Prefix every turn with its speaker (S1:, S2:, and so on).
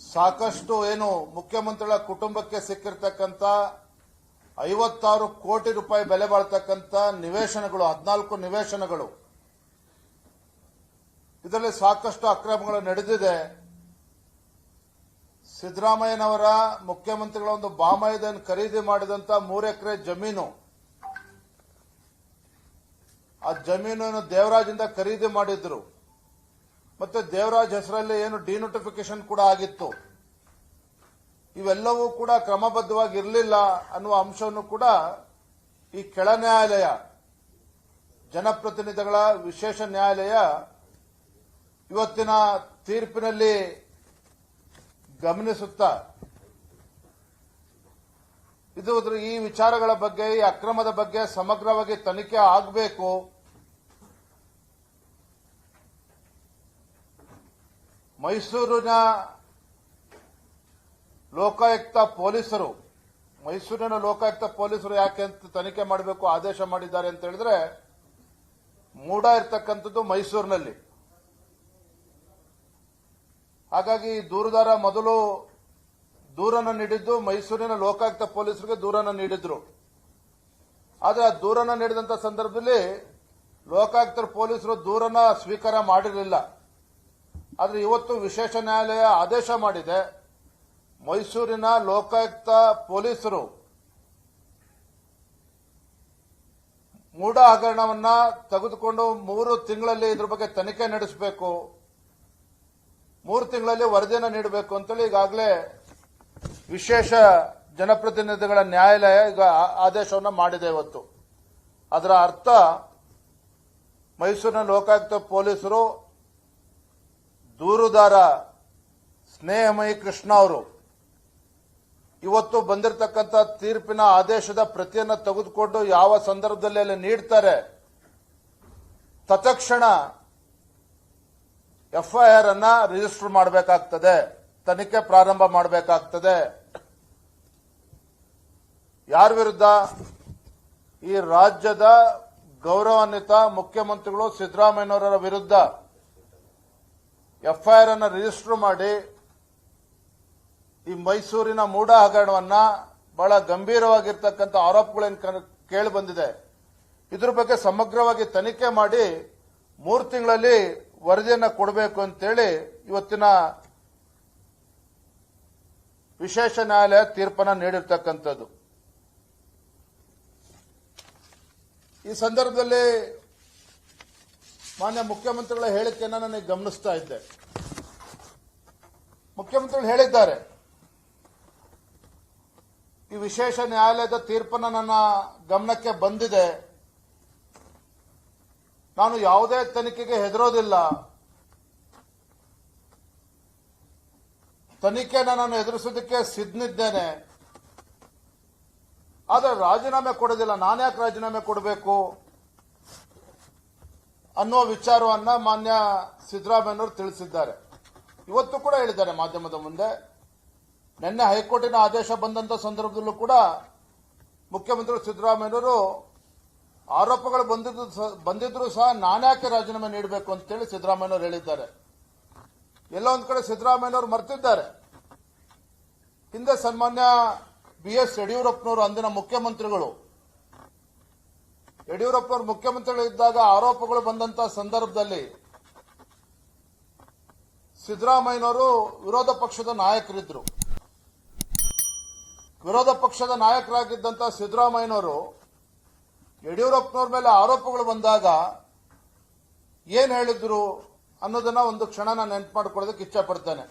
S1: ಸಾಕಷ್ಟು ಏನು ಮುಖ್ಯಮಂತ್ರಿಗಳ ಕುಟುಂಬಕ್ಕೆ ಸಿಕ್ಕಿರ್ತಕ್ಕಂಥ ಐವತ್ತಾರು ಕೋಟಿ ರೂಪಾಯಿ ಬೆಲೆ ಬಾಳ್ತಕ್ಕಂಥ ನಿವೇಶನಗಳು, ಹದಿನಾಲ್ಕು ನಿವೇಶನಗಳು. ಇದರಲ್ಲಿ ಸಾಕಷ್ಟು ಅಕ್ರಮಗಳು ನಡೆದಿದೆ. ಸಿದ್ದರಾಮಯ್ಯನವರ ಮುಖ್ಯಮಂತ್ರಿಗಳ ಒಂದು ಬಾಮಯದನ್ನು ಖರೀದಿ ಮಾಡಿದಂತ ಮೂರು ಎಕರೆ ಜಮೀನು. ಆ ಜಮೀನನ್ನು ದೇವರಾಜಿಂದ ಖರೀದಿ ಮಾಡಿದ್ರು. ಮತ್ತೆ ದೇವರಾಜ್ ಹೆಸರಲ್ಲೇ ಏನು ಡಿನೋಟಿಫಿಕೇಶನ್ ಕೂಡ ಆಗಿತ್ತು. ಇವೆಲ್ಲವೂ ಕೂಡ ಕ್ರಮಬದ್ಧವಾಗಿ ಇರಲಿಲ್ಲ ಅನ್ನುವ ಅಂಶವನ್ನು ಕೂಡ ಈ ಕೆಳ ನ್ಯಾಯಾಲಯ, ಜನಪ್ರತಿನಿಧಿಗಳ ವಿಶೇಷ ನ್ಯಾಯಾಲಯ ಇವತ್ತಿನ ತೀರ್ಪಿನಲ್ಲಿ ಗಮನಿಸುತ್ತಾ, ಇದು ಈ ವಿಚಾರಗಳ ಬಗ್ಗೆ, ಈ ಅಕ್ರಮದ ಬಗ್ಗೆ ಸಮಗ್ರವಾಗಿ ತನಿಖೆ ಆಗಬೇಕು. ಮೈಸೂರಿನ ಲೋಕಾಯುಕ್ತ ಪೊಲೀಸರು, ಮೈಸೂರಿನ ಲೋಕಾಯುಕ್ತ ಪೊಲೀಸರು ಯಾಕೆ ಅಂತ ತನಿಖೆ ಮಾಡಬೇಕು, ಆದೇಶ ಮಾಡಿದ್ದಾರೆ ಅಂತ ಹೇಳಿದ್ರೆ, ಮೂಡ ಇರ್ತಕ್ಕಂಥದ್ದು ಮೈಸೂರಿನಲ್ಲಿ. ಹಾಗಾಗಿ ದೂರುದಾರ ಮೊದಲು ದೂರನ್ನು ನೀಡಿದ್ದು ಮೈಸೂರಿನ ಲೋಕಾಯುಕ್ತ ಪೊಲೀಸರಿಗೆ ದೂರನ್ನು ನೀಡಿದ್ರು. ಆದರೆ ಆ ದೂರನ್ನು ನೀಡಿದಂತ ಸಂದರ್ಭದಲ್ಲಿ ಲೋಕಾಯುಕ್ತ ಪೊಲೀಸರು ದೂರನ್ನ ಸ್ವೀಕಾರ ಮಾಡಿರಲಿಲ್ಲ. ಆದರೆ ಇವತ್ತು ವಿಶೇಷ ನ್ಯಾಯಾಲಯ ಆದೇಶ ಮಾಡಿದೆ. ಮೈಸೂರಿನ ಲೋಕಾಯುಕ್ತ ಪೊಲೀಸರು ಮೂಢ ಹಗರಣವನ್ನ ತೆಗೆದುಕೊಂಡು ಮೂರು ತಿಂಗಳಲ್ಲಿ ಇದ್ರ ಬಗ್ಗೆ ತನಿಖೆ ನಡೆಸಬೇಕು. ಮೂರು ತಿಂಗಳಲ್ಲಿ ವರದಿಯನ್ನು ನೀಡಬೇಕು ಅಂತೇಳಿ ಈಗಾಗಲೇ ವಿಶೇಷ ಜನಪ್ರತಿನಿಧಿಗಳ ನ್ಯಾಯಾಲಯ ಈಗ ಆದೇಶವನ್ನು ಮಾಡಿದೆ ಇವತ್ತು. ಅದರ ಅರ್ಥ ಮೈಸೂರಿನ ಲೋಕಾಯುಕ್ತ ಪೊಲೀಸರು ದೂರುದಾರ ಸ್ನೇಹಮಯಿ ಕೃಷ್ಣ ಅವರು ಇವತ್ತು ಬಂದಿರತಕ್ಕಂಥ ತೀರ್ಪಿನ ಆದೇಶದ ಪ್ರತಿಯನ್ನು ತೆಗೆದುಕೊಂಡು ಯಾವ ಸಂದರ್ಭದಲ್ಲಿ ಅಲ್ಲಿ ನೀಡ್ತಾರೆ, ತತ್ಕ್ಷಣ ಎಫ್ಐಆರ್ ಅನ್ನ ರಿಜಿಸ್ಟರ್ ಮಾಡಬೇಕಾಗ್ತದೆ, ತನಿಖೆ ಪ್ರಾರಂಭ ಮಾಡಬೇಕಾಗ್ತದೆ. ಯಾರ ವಿರುದ್ಧ? ಈ ರಾಜ್ಯದ ಗೌರವಾನ್ವಿತ ಮುಖ್ಯಮಂತ್ರಿಗಳು ಸಿದ್ದರಾಮಯ್ಯನವರ ವಿರುದ್ಧ. ಎಫ್ಐಆರ್ ಅನ್ನು ರಿಜಿಸ್ಟರ್ ಮಾಡಿ ಈ ಮೈಸೂರಿನ ಮೂಢ ಹಗರಣವನ್ನ ಬಹಳ ಗಂಭೀರವಾಗಿರ್ತಕ್ಕಂಥ ಆರೋಪಗಳೇನು ಕೇಳಿ ಬಂದಿದೆ. ಇದ್ರ ಬಗ್ಗೆ ಸಮಗ್ರವಾಗಿ ತನಿಖೆ ಮಾಡಿ ಮೂರು ತಿಂಗಳಲ್ಲಿ ವರದಿಯನ್ನು ಕೊಡಬೇಕು ಅಂತೇಳಿ ಇವತ್ತಿನ ವಿಶೇಷ ನ್ಯಾಯಾಲಯ ತೀರ್ಪನ್ನು ನೀಡಿರ್ತಕ್ಕಂಥದ್ದು. ಈ ಸಂದರ್ಭದಲ್ಲಿ ಮಾನ್ಯ ಮುಖ್ಯಮಂತ್ರಿಗಳ ಹೇಳಿಕೆಯನ್ನು ನನಗೆ ಗಮನಿಸ್ತಾ ಇದ್ದೆ. ಮುಖ್ಯಮಂತ್ರಿಗಳು ಹೇಳಿದ್ದಾರೆ. ಈ ವಿಶೇಷ ನ್ಯಾಯಾಲಯದ ತೀರ್ಪನ್ನು ನನ್ನ ಗಮನಕ್ಕೆ ಬಂದಿದೆ. ನಾನು ಯಾವುದೇ ತನಿಖೆಗೆ ಹೆದರೋದಿಲ್ಲ. ತನಿಖೆನ ನಾನು ಎದುರಿಸೋದಕ್ಕೆ ಸಿದ್ಧನಿದ್ದೇನೆ. ಆದರೆ ರಾಜೀನಾಮೆ ಕೊಡೋದಿಲ್ಲ. ನಾನು ಯಾಕೆ ರಾಜೀನಾಮೆ ಕೊಡಬೇಕು? ಅನ್ನುವ ವಿಚಾರವನ್ನ ಮಾನ್ಯ ಸಿದ್ದರಾಮಯ್ಯನವರು ತಿಳಿಸಿದ್ದಾರೆ. ಇವತ್ತು ಕೂಡ ಹೇಳಿದ್ದಾರೆ ಮಾಧ್ಯಮದ ಮುಂದೆ. ನಿನ್ನೆ ಹೈಕೋರ್ಟಿನ ಆದೇಶ ಬಂದಂತ ಸಂದರ್ಭದಲ್ಲೂ ಕೂಡ ಮುಖ್ಯಮಂತ್ರಿ ಸಿದ್ದರಾಮಯ್ಯನವರು ಆರೋಪಗಳು ಬಂದಿದ್ದು ಬಂದಿದ್ರು ಸಹ ನಾನ್ಯಾಕೆ ರಾಜೀನಾಮೆ ನೀಡಬೇಕು ಅಂತೇಳಿ ಸಿದ್ದರಾಮಯ್ಯನವರು ಹೇಳಿದ್ದಾರೆ. ಎಲ್ಲೋ ಒಂದು ಕಡೆ ಸಿದ್ದರಾಮಯ್ಯನವರು ಮರ್ತಿದ್ದಾರೆ. ಹಿಂದೆ ಸನ್ಮಾನ್ಯ ಬಿ ಎಸ್ ಯಡಿಯೂರಪ್ಪನವರು, ಅಂದಿನ ಮುಖ್ಯಮಂತ್ರಿಗಳು ಯಡಿಯೂರಪ್ಪನವರು ಮುಖ್ಯಮಂತ್ರಿಗಳಿದ್ದಾಗ ಆರೋಪಗಳು ಬಂದಂತ ಸಂದರ್ಭದಲ್ಲಿ ಸಿದ್ದರಾಮಯ್ಯನವರು ವಿರೋಧ ಪಕ್ಷದ ನಾಯಕರಿದ್ದರು ವಿರೋಧ ಪಕ್ಷದ ನಾಯಕರಾಗಿದ್ದಂತ ಸಿದ್ದರಾಮಯ್ಯನವರು ಯಡಿಯೂರಪ್ಪನವ್ರ ಮೇಲೆ ಆರೋಪಗಳು ಬಂದಾಗ ಏನ್ ಹೇಳಿದ್ರು ಅನ್ನೋದನ್ನ ಒಂದು ಕ್ಷಣ ನಾನು ನೆನ್ಪು ಮಾಡ್ಕೊಳ್ಳೋದಕ್ಕೆ ಇಚ್ಛೆ ಪಡ್ತೇನೆ.